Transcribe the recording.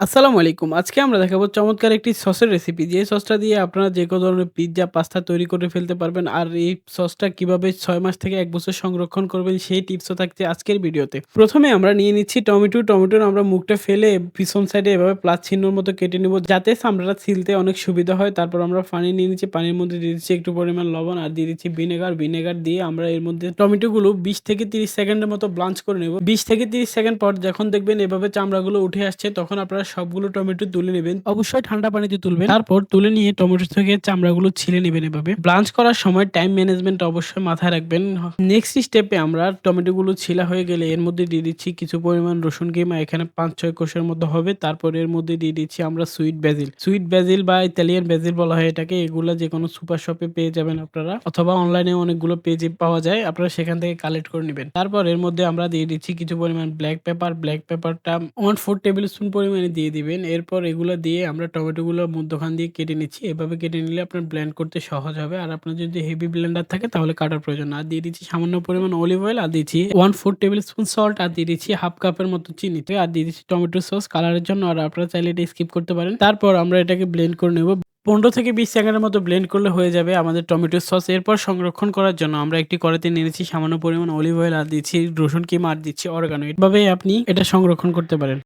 আসসালামু আলাইকুম। আজকে আমরা দেখাবো চমৎকার একটি সসের রেসিপি। যে সসটা দিয়ে আপনারা যে কোনো ধরনের পিজ্জা, পাস্তা তৈরি করে ফেলতে পারবেন। আর এই সসটা কীভাবে ৬ মাস থেকে ১ বছর সংরক্ষণ করবেন সেই টিপসও থাকছে আজকের ভিডিওতে। প্রথমে আমরা নিয়ে নিচ্ছি টমেটো। টমেটোর আমরা মুখটা ফেলে পিছন সাইডে এভাবে প্লাস চিহ্নর মতো কেটে নেব যাতে চামড়াটা ছিলতে অনেক সুবিধা হয়। তারপর আমরা পানি নিয়ে নিচ্ছি। পানির মধ্যে দিয়ে দিচ্ছি একটু পরিমাণ লবণ আর দিয়ে দিচ্ছি ভিনেগার। ভিনেগার দিয়ে আমরা এর মধ্যে টমেটোগুলো ২০ থেকে ৩০ সেকেন্ডের মতো ব্লাঞ্চ করে নেব। ২০ থেকে ৩০ সেকেন্ড পর যখন দেখবেন এভাবে চামড়াগুলো উঠে আসছে তখন আপনারা সবগুলো টমেটো তুলে নেবেন। অবশ্যই ঠান্ডা পানিতে তুলবেন। তারপর তুলে নিয়ে টমেটো থেকে চামড়াগুলো ছিলে নেবেন এভাবে। ব্লাঞ্চ করার সময় টাইম ম্যানেজমেন্ট অবশ্যই মাথায় রাখবেন। নেক্সট স্টেপে আমরা টমেটোগুলো ছিলা হয়ে গেলে এর মধ্যে দিয়ে দিচ্ছি কিছু পরিমাণ রসুন কিমা, এখানে ৫-৬ কোষের মধ্যে হবে। তারপর এর মধ্যে দিয়ে দিচ্ছি আমরা সুইট ব্যাজিল। সুইট ব্যাজিল বা ইতালিয়ান ব্যাজিল বলা হয় এটাকে। এগুলা যেকোনো সুপার শপে পেয়ে যাবেন আপনারা অথবা অনলাইনে অনেকগুলো পেজে পাওয়া যায়। আপনারা সেখান থেকে কালেক্ট করে নিবেন। তারপর এর মধ্যে আমরা দিয়ে দিচ্ছি কিছু পরিমাণ ব্ল্যাক পেপার। ব্ল্যাক পেপারটা 1/4 টেবিল স্পুন পরিমাণে দিয়ে দিবেন। এরপর এগুলো দিয়ে আমরা টমেটোগুলো মধ্যখান দিয়ে কেটে নিচ্ছি। এভাবে কেটে নিলে আপনার ব্লেন্ড করতে সহজ হবে। আর আপনার যদি হেভি ব্লেন্ডার থাকে তাহলে কাটার প্রয়োজন। আর দিয়ে দিচ্ছি সামান্য পরিমাণ অলিভ অয়েল আর দিচ্ছি 1/4 টেবিল স্পুন সল্ট আর দিয়ে দিচ্ছি হাফ কাপের মতো চিনি। আর দিয়ে দিচ্ছি টমেটো সস কালারের জন্য। আর আপনারা চাইলে এটা স্কিপ করতে পারেন। তারপর আমরা এটাকে ব্লেন্ড করে নেব। ১৫ থেকে ২০ সেকেন্ডের মতো ব্লেন্ড করলে হয়ে যাবে আমাদের টমেটো সস। এরপর সংরক্ষণ করার জন্য আমরা একটি কড়াতে নিয়ে নিচ্ছি সামান্য পরিমাণ অলিভ অয়েল আর দিচ্ছি রসুন কিমা আর দিচ্ছি অরিগানো। এভাবে আপনি এটা সংরক্ষণ করতে পারেন।